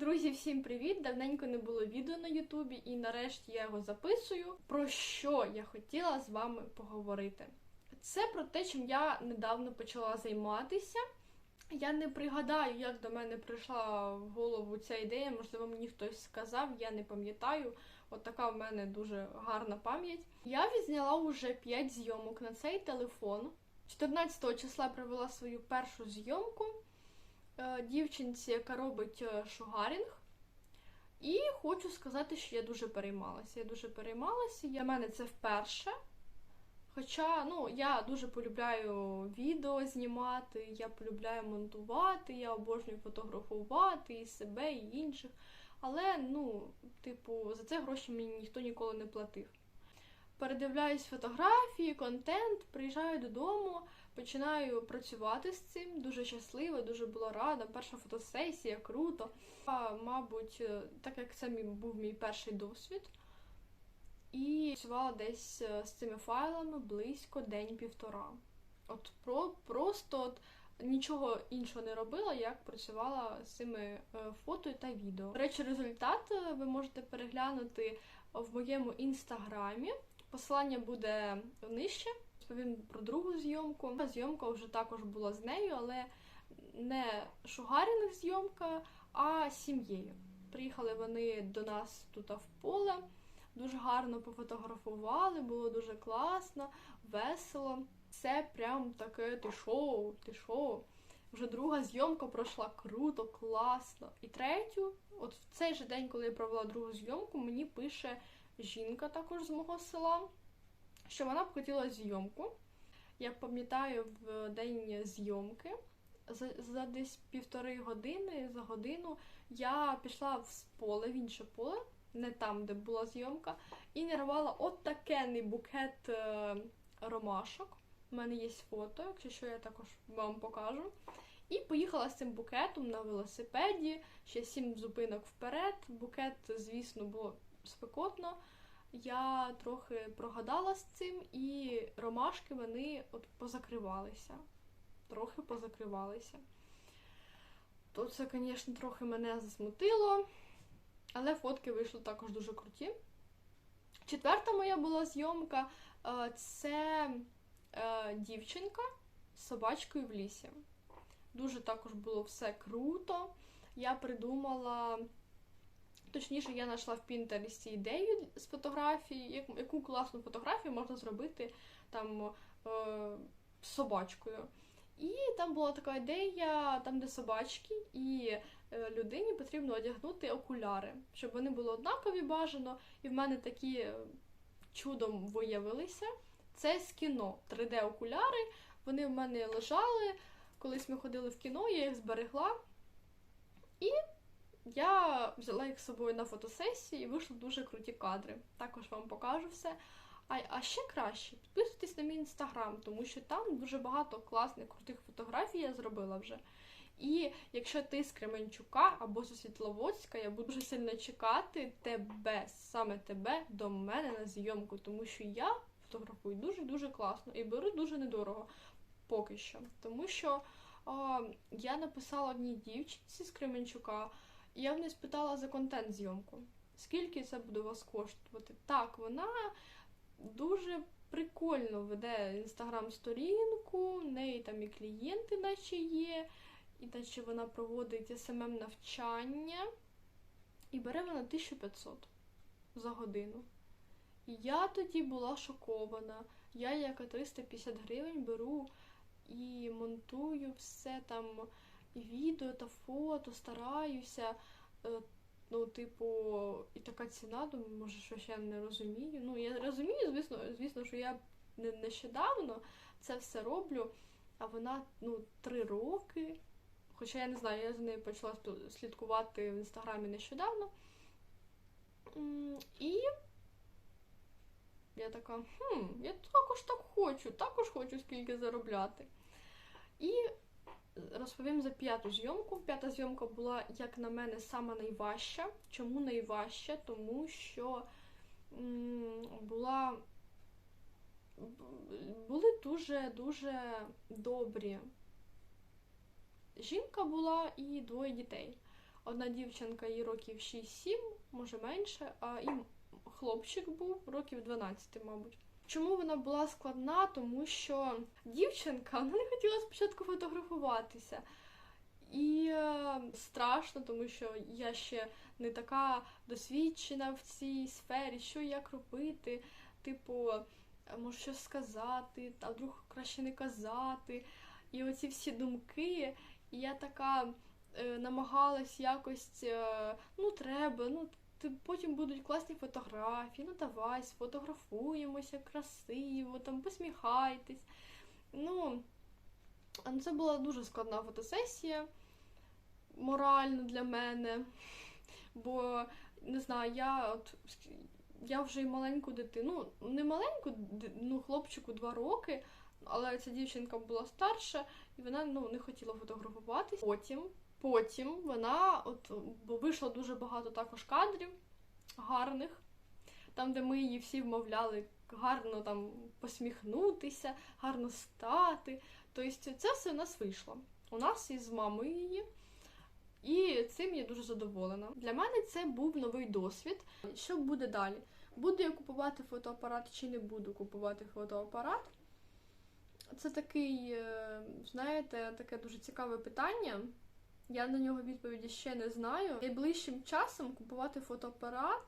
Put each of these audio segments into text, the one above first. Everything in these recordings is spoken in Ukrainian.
Друзі, всім привіт! Давненько не було відео на Ютубі, і нарешті я його записую. Про що я хотіла з вами поговорити? Це про те, чим я недавно почала займатися. Я не пригадаю, як до мене прийшла в голову ця ідея. Можливо, мені хтось сказав, я не пам'ятаю. От така в мене дуже гарна пам'ять. Я відзняла вже 5 зйомок на цей телефон. 14 числа провела свою першу зйомку дівчинці, яка робить е, шугарінг. І хочу сказати, що я дуже переймалася. Я дуже переймалася. Для мене це вперше. Хоча ну, я дуже полюбляю відео знімати, я полюбляю монтувати, я обожнюю фотографувати і себе, і інших. Але, ну, типу, за це гроші мені ніхто ніколи не платив. Передивляюсь фотографії, контент, приїжджаю додому, починаю працювати з цим. Дуже щаслива, дуже була рада. Перша фотосесія, круто. А, мабуть, е, так як це був мій перший досвід. І працювала десь е, з цими файлами близько день-півтора. От про, просто от нічого іншого не робила, як працювала з цими е, фото та відео. До речі, результат ви можете переглянути в моєму інстаграмі. Посилання буде нижче. Розповім про другу зйомку. Зйомка вже також була з нею, але не шугарінг зйомка, а сім'єю. Приїхали вони до нас тут в поле, дуже гарно пофотографували, було дуже класно, весело. Це прям таке ти шоу, ти шоу. Вже друга зйомка пройшла круто, класно. І третю, от в цей же день, коли я провела другу зйомку, мені пише жінка також з мого села, що вона б хотіла зйомку. Я пам'ятаю в день зйомки. За, за десь півтори години, за годину я пішла в поле, в інше поле, не там, де була зйомка, і нарвала от такенний букет е, ромашок. У мене є фото, якщо що я також вам покажу. І поїхала з цим букетом на велосипеді, ще сім зупинок вперед. Букет, звісно, було спекотно. Я трохи прогадала з цим, і ромашки вони от позакривалися. Трохи позакривалися. То це, звісно, трохи мене засмутило, але фотки вийшли також дуже круті. Четверта моя була зйомка е, це е, дівчинка з собачкою в лісі. Дуже також було все круто. Я придумала, точніше, я знайшла в Пінтересті ідею з фотографії, яку класну фотографію можна зробити там е, з собачкою. І там була така ідея, там, де собачки, і е, людині потрібно одягнути окуляри, щоб вони були однакові бажано. І в мене такі е, чудом виявилися. Це з кіно 3D-окуляри. Вони в мене лежали. Колись ми ходили в кіно, я їх зберегла. І я взяла їх з собою на фотосесії і вийшли дуже круті кадри. Також вам покажу все. А, а ще краще, підписуйтесь на мій інстаграм, тому що там дуже багато класних, крутих фотографій я зробила вже. І якщо ти з Кременчука або з Світловодська, я буду дуже сильно чекати тебе, саме тебе, до мене на зйомку, тому що я фотографую дуже-дуже класно і беру дуже недорого поки що. Тому що о, я написала одній дівчинці з Кременчука, я в неї спитала за контент зйомку. Скільки це буде вас коштувати? Так, вона дуже прикольно веде інстаграм-сторінку, в неї там і клієнти наче є, і наче вона проводить СММ навчання. І бере вона 1500 за годину. І я тоді була шокована. Я як 350 гривень беру і монтую все там, і відео та фото, стараюся. Е, Ну, типу, і така ціна, думаю, може, що ще не розумію. Ну, я розумію, звісно, звісно, що я нещодавно це все роблю, а вона ну, три роки. Хоча я не знаю, я за нею почала слідкувати в інстаграмі нещодавно. І я така, хм, я також так хочу, також хочу скільки заробляти. І розповім за п'яту зйомку. П'ята зйомка була, як на мене, сама найважча. Чому найважча? Тому що була були дуже-дуже добрі. Жінка була і двоє дітей. одна дівчинка їй років 6-7, може менше, а і хлопчик був років 12, мабуть. Чому вона була складна? Тому що дівчинка вона не хотіла спочатку фотографуватися. І е, страшно, тому що я ще не така досвідчена в цій сфері, що як робити, типу, е, може щось сказати, а вдруг краще не казати. І оці всі думки, і я така е, намагалась якось, е, ну треба, ну потім будуть класні фотографії, ну давай, сфотографуємося красиво, там посміхайтесь. Ну, це була дуже складна фотосесія морально для мене. Бо не знаю, я от я вже й маленьку дитину, ну не маленьку, ну хлопчику два роки, але ця дівчинка була старша, і вона ну не хотіла фотографуватись. Потім, потім вона от вийшло дуже багато також кадрів гарних, там, де ми її всі вмовляли гарно там посміхнутися, гарно стати. Тобто це все у нас вийшло. У нас із мамою її. І цим я дуже задоволена. Для мене це був новий досвід. Що буде далі? Буду я купувати фотоапарат чи не буду купувати фотоапарат? Це такий, е, знаєте, таке дуже цікаве питання. Я на нього відповіді ще не знаю. Найближчим часом купувати фотоапарат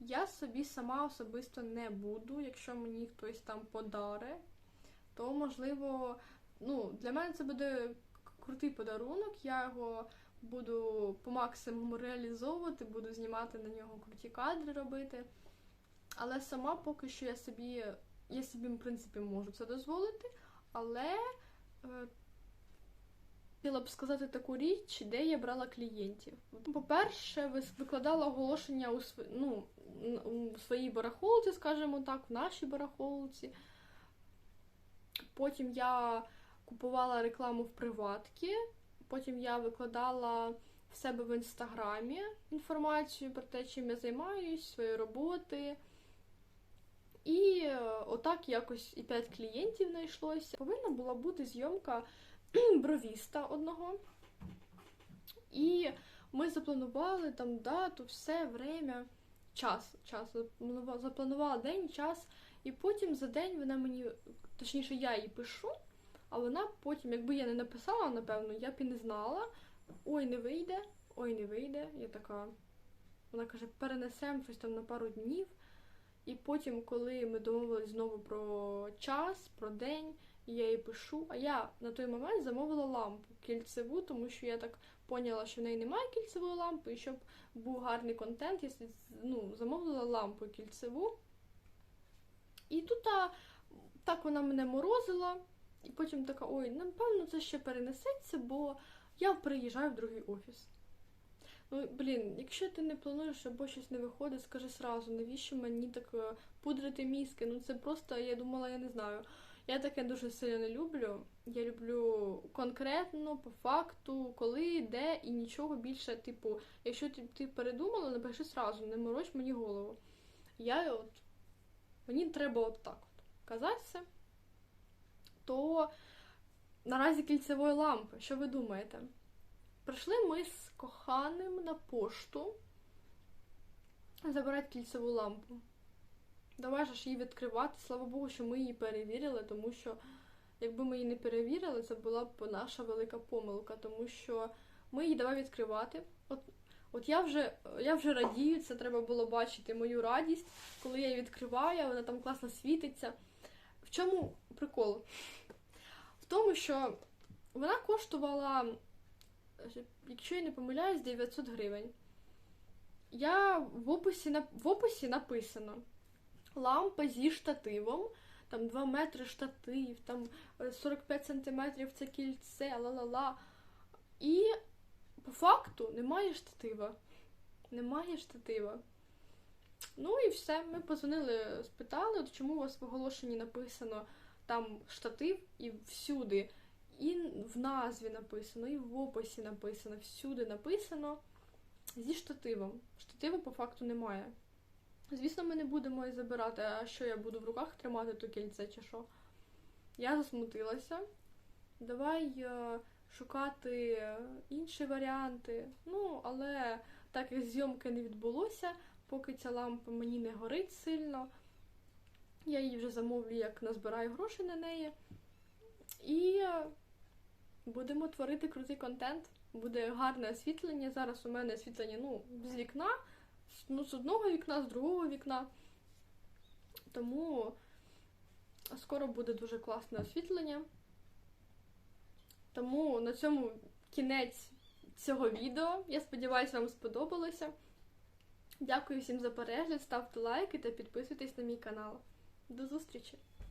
я собі сама особисто не буду. Якщо мені хтось там подаре, то можливо, ну, для мене це буде крутий подарунок. Я його буду по максимуму реалізовувати, буду знімати на нього круті кадри робити. Але сама поки що я собі, я собі, в принципі, можу це дозволити, але е, хотіла б сказати таку річ, де я брала клієнтів. По-перше, викладала оголошення у, ну, у своїй барахолці, скажімо так, в нашій барахолці. Потім я купувала рекламу в приватки. Потім я викладала в себе в інстаграмі інформацію про те, чим я займаюсь, свої роботи. І е, отак якось і 5 клієнтів знайшлося. Повинна була бути зйомка бровіста одного. І ми запланували там дату, все, время, час. час. Запланувала- день, час. І потім за день вона мені, точніше, я їй пишу. А вона потім, якби я не написала, напевно, я б і не знала. Ой, не вийде, ой, не вийде. Я така. Вона каже, перенесемо щось там на пару днів. І потім, коли ми домовились знову про час, про день, і я їй пишу. А я на той момент замовила лампу кільцеву, тому що я так поняла, що в неї немає кільцевої лампи, і щоб був гарний контент, я ну, замовила лампу кільцеву. І тут а, так вона мене морозила. І потім така, ой, напевно, це ще перенесеться, бо я приїжджаю в другий офіс. Ну, блін, якщо ти не плануєш або щось не виходить, скажи сразу, навіщо мені так е, пудрити мізки? Ну це просто, я думала, я не знаю. Я таке дуже сильно не люблю. Я люблю конкретно, по факту, коли, де і нічого більше. Типу, якщо ти, ти передумала, напиши сразу, не мороч мені голову. Я от мені треба от так от казати все то наразі кільцевої лампи. Що ви думаєте? Прийшли ми з коханим на пошту забирати кільцеву лампу. Давай же її відкривати. Слава Богу, що ми її перевірили, тому що якби ми її не перевірили, це була б наша велика помилка, тому що ми її давай відкривати. От, от я вже я вже радію, це треба було бачити мою радість, коли я її відкриваю, вона там класно світиться. В чому прикол? В тому, що вона коштувала, якщо я не помиляюсь, 900 гривень. Я в описі, в описі написано лампа зі штативом, там 2 метри штатив, там е, 45 сантиметрів це кільце, ла-ла-ла. І по факту немає штатива. Немає штатива. Ну і все. Ми позвонили, спитали, от чому у вас в оголошенні написано там штатив і всюди. І в назві написано, і в описі написано, всюди написано зі штативом. Штативу по факту немає. Звісно, ми не будемо і забирати, а що я буду в руках тримати то кільце чи що. Я засмутилася. Давай е, шукати інші варіанти. Ну, але так як зйомки не відбулося, поки ця лампа мені не горить сильно. Я її вже замовлю, як назбираю гроші на неї. І е, будемо творити крутий контент. Буде гарне освітлення. Зараз у мене освітлення ну, з вікна, ну, з одного вікна, з другого вікна. Тому скоро буде дуже класне освітлення. Тому на цьому кінець цього відео. Я сподіваюся, вам сподобалося. Дякую всім за перегляд, ставте лайки та підписуйтесь на мій канал. До зустрічі!